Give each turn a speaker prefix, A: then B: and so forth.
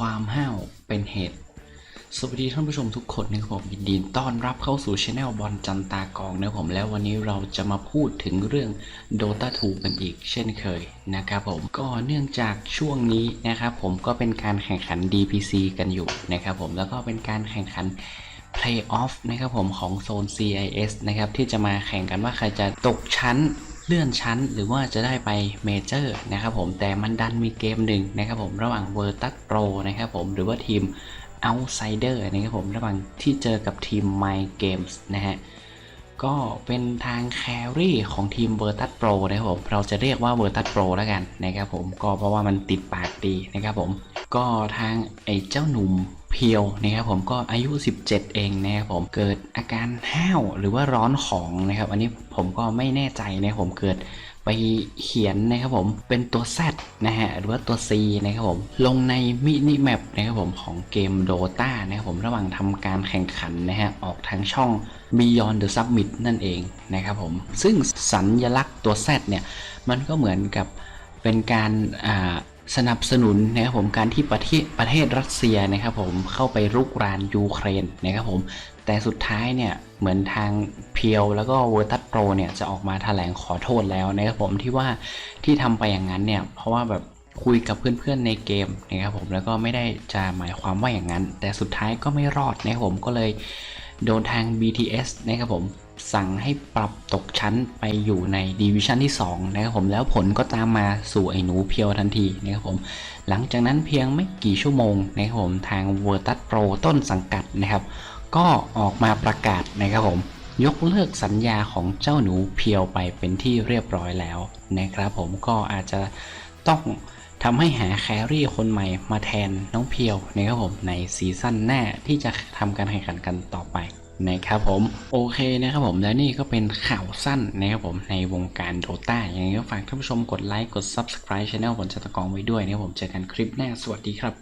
A: ความห้าวเป็นเหตุ สวัสดีท่านผู้ชมทุกคนนะครับผมยินดีต้อนรับเข้าสู่ช anel บอลจันตากองนะครับผมแล้ววันนี้เราจะมาพูดถึงเรื่อง Dota 2กันอีกเช่นเคยนะครับผมก็เนื่องจากช่วงนี้นะครับผมก็เป็นการแข่งขัน DPC กันอยู่นะครับผมแล้วก็เป็นการแข่งขัน Playoff นะครับผมของโซน CIS นะครับที่จะมาแข่งกันว่าใครจะตกชั้น เลื่อนชั้นหรือว่าจะได้ไปเมเจอร์นะครับผมแต่มันดันมีเกมหนึ่งนะครับผมระหว่าง v e r t u s Pro นะครับผมหรือว่าทีม Outsider นะครับผมระหว่างที่เจอกับทีม My Games นะฮะก็เป็นทางแครี่ของทีม v e r t u s Pro นะครับผมเราจะเรียกว่า v e r t u s Pro แล้วกันนะครับผมก็เพราะว่ามันติดปากดีนะครับผม ก็ทางไอ้เจ้าหนุ่มเพียวนะครับผมก็อายุ 17 เองนะครับผมเกิดอาการห้าวหรือว่าร้อนของนะครับ อันนี้ผมก็ไม่แน่ใจนะผมเกิดไปเขียนนะครับผมเป็นตัว Z นะฮะหรือว่าตัว C นะครับผมลงในมินิแมปนะครับผมของเกม Dota นะครับผมระหว่างทำการแข่งขันนะฮะออกทางช่อง Beyond the Summit นั่นเองนะครับผมซึ่งสัญลักษณ์ตัว Z เนี่ยมันก็เหมือนกับเป็นการอ่า สนับสนุนนะครับผมการที่ประเทศประเทศรัสเซียนะครับผมเข้าไปรุกรานยูเครนนะครับผมแต่สุดท้ายเนี่ยเหมือนทางเพียวแล้วก็เวอร์ตัสโปรเนี่ยจะออกมาแถลงขอโทษแล้วนะครับผมที่ว่าที่ทำไปอย่างนั้นเนี่ยเพราะว่าแบบคุยกับเพื่อนๆในเกมนะครับผมแล้วก็ไม่ได้จะหมายความว่าอย่างนั้น แต่สุดท้ายก็ไม่รอดนะครับผมก็เลยโดนทาง BTS นะครับผม สั่งให้ปรับตกชั้นไปอยู่ในดิวิชั่นที่2นะครับผมแล้วผลก็ตามมาสู่ไอ้หนูเพียวทันทีนะครับผมหลังจากนั้นเพียงไม่กี่ชั่วโมงนะครับผมทาง v e r t u s Pro ต้นสังกัดนะครับ ก็ออกมาประกาศนะครับผมยกเลิกสัญญาของเจ้าหนูเพียวไปเป็นที่เรียบร้อยแล้วนะครับผมก็อาจจะต้องทำให้หาแครี่คนใหม่มาแทนน้องเพียวนะครับผมในซีซั่นหน้าที่จะทำการแข่งขันกันต่อไป นะครับผมโอเคนะครับผมและนี่ก็เป็นข่าวสั้นนะครับผมในวงการโดตาอย่างนี้ก็ฝากท่านผู้ชมกดไลค์กด Subscribe Channel ผมจัตรกองไว้ด้วยนะครับผมเจอกันคลิปหน้าสวัสดีครับ